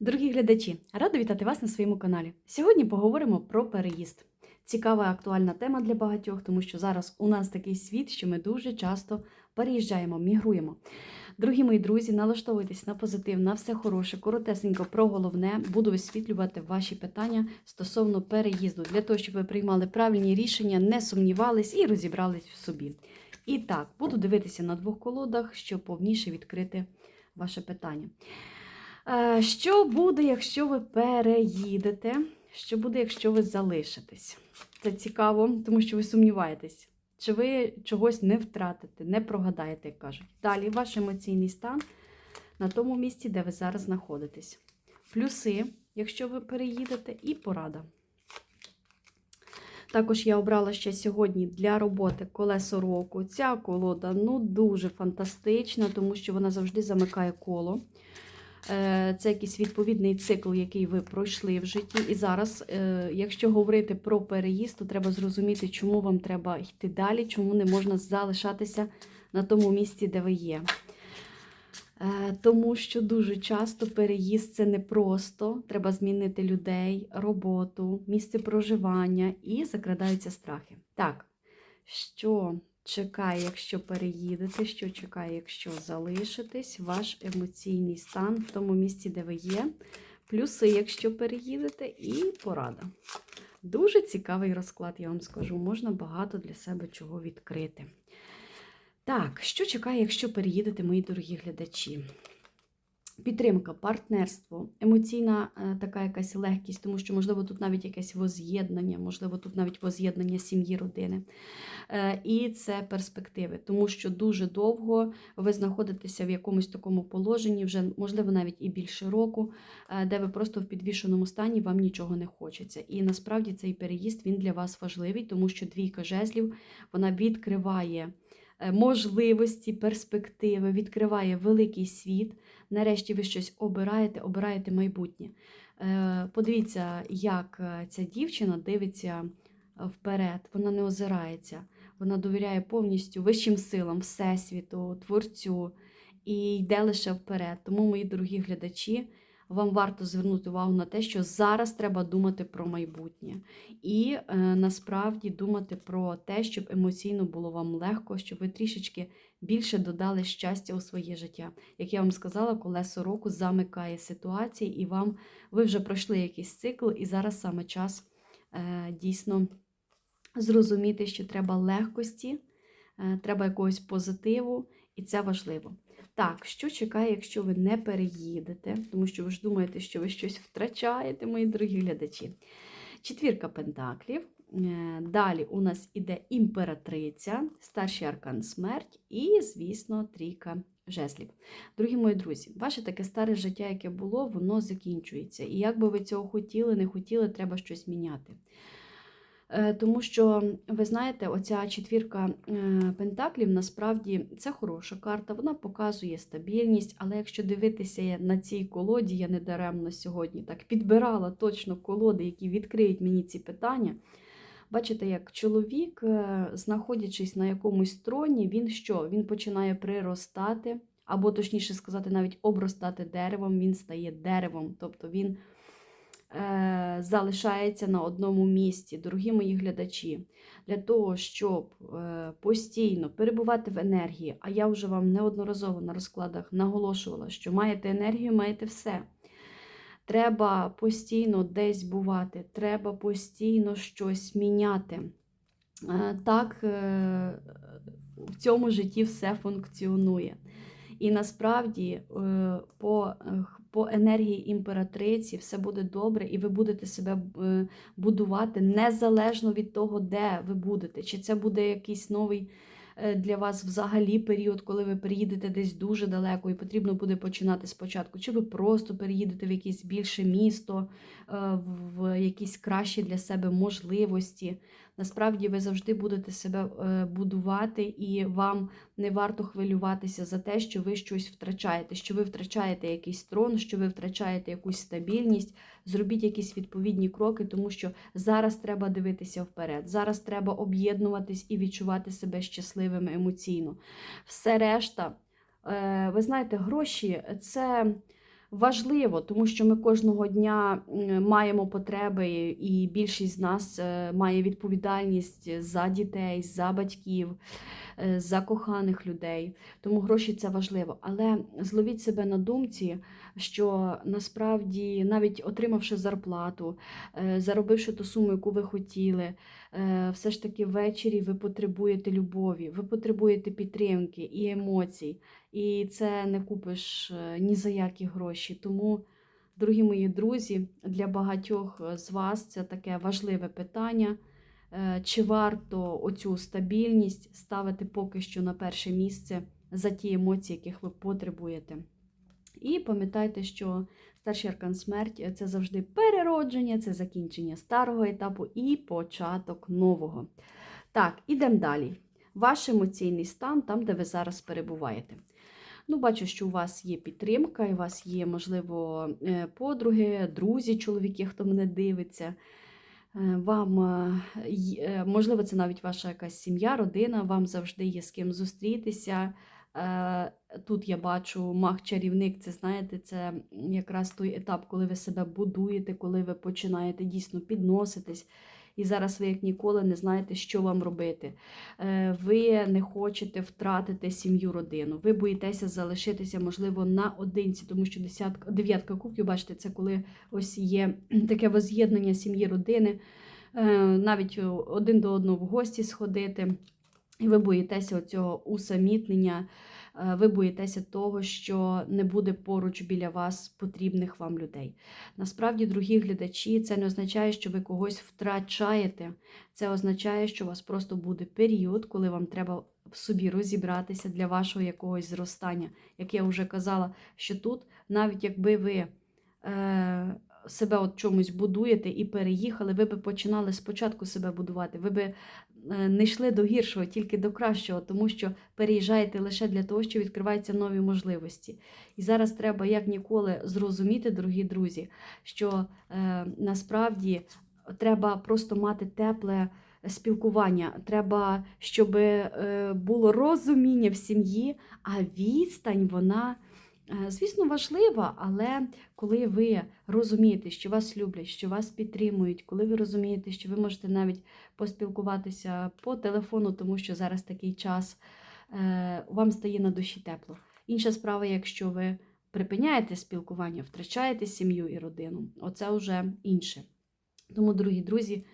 Дорогі глядачі, рада вітати вас на своєму каналі. Сьогодні поговоримо про переїзд. Цікава і актуальна тема для багатьох, тому що зараз у нас такий світ, що ми дуже часто переїжджаємо, мігруємо. Дорогі мої друзі, налаштовуйтесь на позитив, на все хороше, коротесенько про головне. Буду висвітлювати ваші питання стосовно переїзду, для того, щоб ви приймали правильні рішення, не сумнівались і розібрались в собі. І так, буду дивитися на двох колодах, щоб повніше відкрити ваше питання. Е, Що буде, якщо ви переїдете? Що буде, якщо ви залишитесь? Це цікаво, тому що ви сумніваєтесь, чи ви чогось не втратите, не прогадаєте, як кажуть. Далі ваш емоційний стан на тому місці, де ви зараз знаходитесь. Плюси, якщо ви переїдете, і порада. Також я обрала ще сьогодні для роботи колесо року. Ця колода ну дуже фантастична, тому що вона завжди замикає коло. Е, Це якийсь відповідний цикл, який ви пройшли в житті. І зараз, е, якщо говорити про переїзд, то треба зрозуміти, чому вам треба йти далі, чому не можна залишатися на тому місці, де ви є. Е, Тому що дуже часто переїзд це не просто. Треба змінити людей, роботу, місце проживання і закрадаються страхи. Так, що чекає, якщо переїдете, що чекає, якщо залишитесь, ваш емоційний стан в тому місці, де ви є. Плюси, якщо переїдете, і порада. Дуже цікавий розклад, я вам скажу. Можна багато для себе чого відкрити. Так, що чекає, якщо переїдете, мої дорогі глядачі? Підтримка, партнерство, емоційна е, така якась легкість, тому що, можливо, тут навіть якесь воз'єднання, можливо, тут навіть воз'єднання сім'ї, родини. Е, І це перспективи, тому що дуже довго ви знаходитеся в якомусь такому положенні, вже, можливо, навіть і більше року, е, де ви просто в підвішеному стані, вам нічого не хочеться. І насправді цей переїзд він для вас важливий, тому що двійка жезлів вона відкриває можливості, перспективи, відкриває великий світ. Нарешті ви щось обираєте, обираєте майбутнє. Е, Подивіться, як е, ця дівчина дивиться е, вперед, вона не озирається, вона довіряє повністю вищим силам, Всесвіту, Творцю і йде лише вперед. Тому, мої дорогі глядачі, вам варто звернути увагу на те, що зараз треба думати про майбутнє. І е, насправді думати про те, щоб емоційно було вам легко, щоб ви трішечки більше додали щастя у своє життя. Як я вам сказала, колесо року замикає ситуації, і вам ви вже пройшли якийсь цикл, і зараз саме час е, дійсно зрозуміти, що треба легкості, е, треба якогось позитиву, і це важливо. Так, що чекає, якщо ви не переїдете, тому що ви ж думаєте, що ви щось втрачаєте, мої дорогі глядачі. Четвірка пентаклів. Е, Далі у нас іде імператриця, старший аркан смерть і, звісно, трійка жезлів. Дорогі мої друзі, ваше таке старе життя, яке було, воно закінчується. І як би ви цього хотіли, не хотіли, треба щось міняти. Е, Тому що, ви знаєте, оця четвірка е, пентаклів насправді це хороша карта, вона показує стабільність, але якщо дивитися на цій колоді, я недаремно сьогодні так підбирала точно колоди, які відкриють мені ці питання. Бачите, як чоловік, е, знаходячись на якомусь троні, він що? Він починає приростати, або, точніше сказати, навіть обростати деревом, він стає деревом, тобто він залишається на одному місці. Дорогі мої глядачі, для того, щоб е, постійно перебувати в енергії, а я вже вам неодноразово на розкладах наголошувала, що маєте енергію, маєте все. Треба постійно десь бувати, треба постійно щось міняти. Е, Так, е, в цьому житті все функціонує. І насправді е, по, е, по енергії імператриці все буде добре, і ви будете себе е, будувати незалежно від того, де ви будете. Чи це буде якийсь новий е, для вас взагалі період, коли ви переїдете десь дуже далеко і потрібно буде починати спочатку, чи ви просто переїдете в якесь більше місто, е, в якісь кращі для себе можливості. Насправді ви завжди будете себе е, будувати, і вам не варто хвилюватися за те, що ви щось втрачаєте, що ви втрачаєте якийсь трон, що ви втрачаєте якусь стабільність. Зробіть якісь відповідні кроки, тому що зараз треба дивитися вперед. Зараз треба об'єднуватись і відчувати себе щасливими емоційно. Все решта, е, ви знаєте, гроші це. Важливо, тому що ми кожного дня маємо потреби, і більшість з нас е, має відповідальність за дітей, за батьків, за коханих людей. Тому гроші це важливо. Але зловіть себе на думці, що насправді, навіть отримавши зарплату, е, заробивши ту суму, яку ви хотіли, е, все ж таки ввечері ви потребуєте любові, ви потребуєте підтримки і емоцій. І це не купиш е, ні за які гроші. Тому, дорогі мої друзі, для багатьох з вас це таке важливе питання. Е, Чи варто оцю стабільність ставити поки що на перше місце за ті емоції, яких ви потребуєте? І пам'ятайте, що старший аркан смерть це завжди переродження, це закінчення старого етапу і початок нового. Так, ідемо далі. Ваш емоційний стан там, де ви зараз перебуваєте. Ну, бачу, що у вас є підтримка, і у вас є, можливо, е, подруги, друзі, чоловіки, хто мене дивиться. Е, Вам, е, е, можливо, це навіть ваша якась сім'я, родина, вам завжди є з ким зустрітися. Тут я бачу маг-чарівник, це знаєте, це якраз той етап, коли ви себе будуєте, коли ви починаєте дійсно підноситись. І зараз ви як ніколи не знаєте, що вам робити. Е, Ви не хочете втратити сім'ю, родину. Ви боїтеся залишитися, можливо, наодинці, тому що десятка, дев'ятка кубків, бачите, це коли ось є таке воз'єднання сім'ї, родини, е, навіть один до одного в гості сходити. І ви боїтеся цього усамітнення, ви боїтеся того, що не буде поруч біля вас потрібних вам людей. Насправді, дорогі глядачі, це не означає, що ви когось втрачаєте. Це означає, що у вас просто буде період, коли вам треба в собі розібратися для вашого якогось зростання. Як я вже казала, що тут, навіть якби ви е, себе от чомусь будуєте і переїхали, ви би починали спочатку себе будувати. Ви би е, не йшли до гіршого, тільки до кращого, тому що переїжджаєте лише для того, що відкриваються нові можливості. І зараз треба як ніколи зрозуміти, дорогі друзі, що е, насправді треба просто мати тепле спілкування. Треба, щоб е, було розуміння в сім'ї, а відстань вона. Е, Звісно, важлива, але коли ви розумієте, що вас люблять, що вас підтримують, коли ви розумієте, що ви можете навіть поспілкуватися по телефону, тому що зараз такий час, е, вам стає на душі тепло. Інша справа, якщо ви припиняєте спілкування, втрачаєте сім'ю і родину, оце вже інше. Тому, дорогі друзі,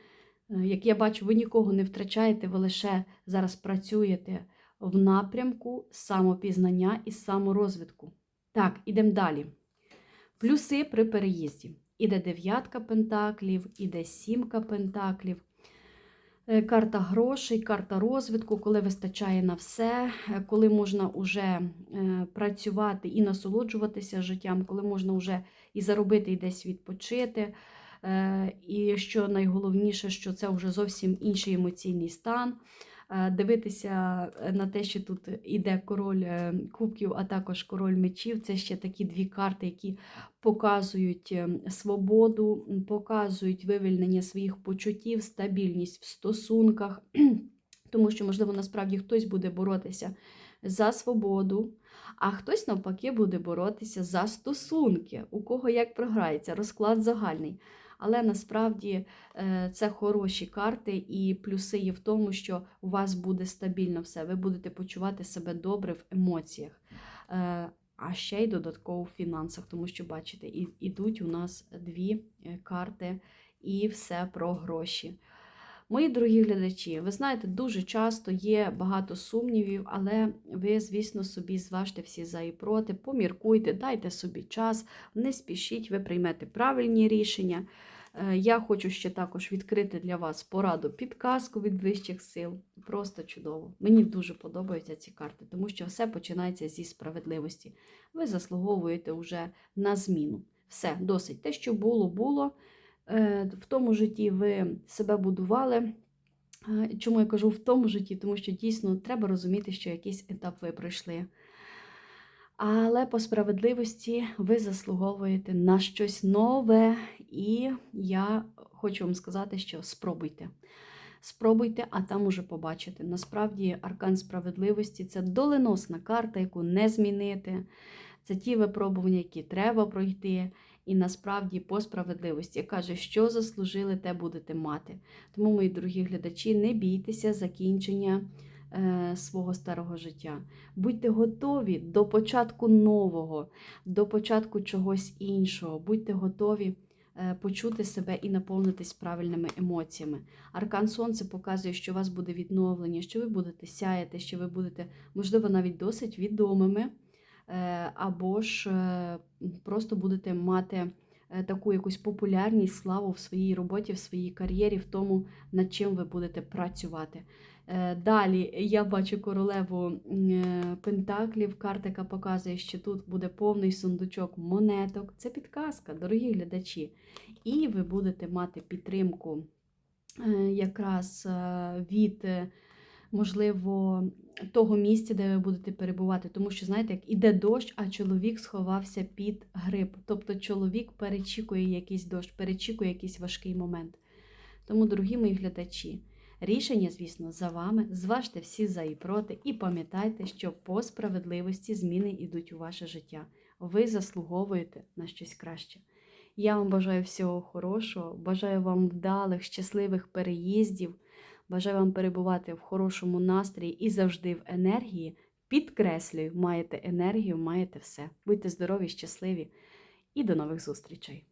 е, як я бачу, ви нікого не втрачаєте, ви лише зараз працюєте в напрямку самопізнання і саморозвитку. Так, ідемо далі. Плюси при переїзді. Іде дев'ятка пентаклів, іде сімка пентаклів. Е, Карта грошей, карта розвитку, коли вистачає на все, е, коли можна вже е, працювати і насолоджуватися життям, коли можна вже і заробити, і десь відпочити. І що найголовніше, що це вже зовсім інший емоційний стан. Е, Дивитися е, на те, що тут іде король е, кубків, а також король мечів. Це ще такі дві карти, які показують е, свободу, показують вивільнення своїх почуттів, стабільність в стосунках. Тому що, можливо, насправді хтось буде боротися за свободу, а хтось навпаки буде боротися за стосунки, у кого як програється, розклад загальний. Але насправді е, це хороші карти, і плюси є в тому, що у вас буде стабільно все. Ви будете почувати себе добре в емоціях. Е, А ще й додатково в фінансах, тому що, бачите, ідуть у нас дві е, карти, і все про гроші. Мої дорогі глядачі, ви знаєте, дуже часто є багато сумнівів, але ви, звісно, собі зважте всі за і проти, поміркуйте, дайте собі час, не спішіть, ви приймете правильні рішення. Е, Я хочу ще також відкрити для вас пораду підказку від вищих сил. Просто чудово. Мені дуже подобаються ці карти, тому що все починається зі справедливості. Ви заслуговуєте вже на зміну. Все, досить. Те, що було, було. Е, В тому житті ви себе будували. Е, Чому я кажу в тому житті? Тому що дійсно треба розуміти, що якийсь етап ви пройшли. Але по справедливості ви заслуговуєте на щось нове, і я хочу вам сказати, що спробуйте. Спробуйте, а там уже побачите. Насправді, аркан справедливості це доленосна карта, яку не змінити. Це ті випробування, які треба пройти. І насправді по справедливості каже, що заслужили, те будете мати. Тому, мої дорогі глядачі, не бійтеся закінчення свого старого життя. Будьте готові до початку нового, до початку чогось іншого. Будьте готові е, почути себе і наповнитись правильними емоціями. Аркан Сонце показує, що у вас буде відновлення, що ви будете сяяти, що ви будете, можливо, навіть досить відомими, е, або ж е, просто будете мати е, таку якусь популярність, славу в своїй роботі, в своїй кар'єрі, в тому, над чим ви будете працювати. Е, Далі я бачу королеву е, Пентаклів, карта, яка показує, що тут буде повний сундучок монеток. Це підказка, дорогі глядачі. І ви будете мати підтримку е, якраз від, можливо, того місця, де ви будете перебувати. Тому що, знаєте, як іде дощ, а чоловік сховався під гриб. Тобто чоловік перечікує якийсь дощ, перечікує якийсь важкий момент. Тому, дорогі мої глядачі, рішення, звісно, за вами. Зважте всі за і проти, і пам'ятайте, що по справедливості зміни йдуть у ваше життя. Ви заслуговуєте на щось краще. Я вам бажаю всього хорошого, бажаю вам вдалих, щасливих переїздів, бажаю вам перебувати в хорошому настрої і завжди в енергії. Підкреслюю, маєте енергію, маєте все. Будьте здорові, щасливі і до нових зустрічей!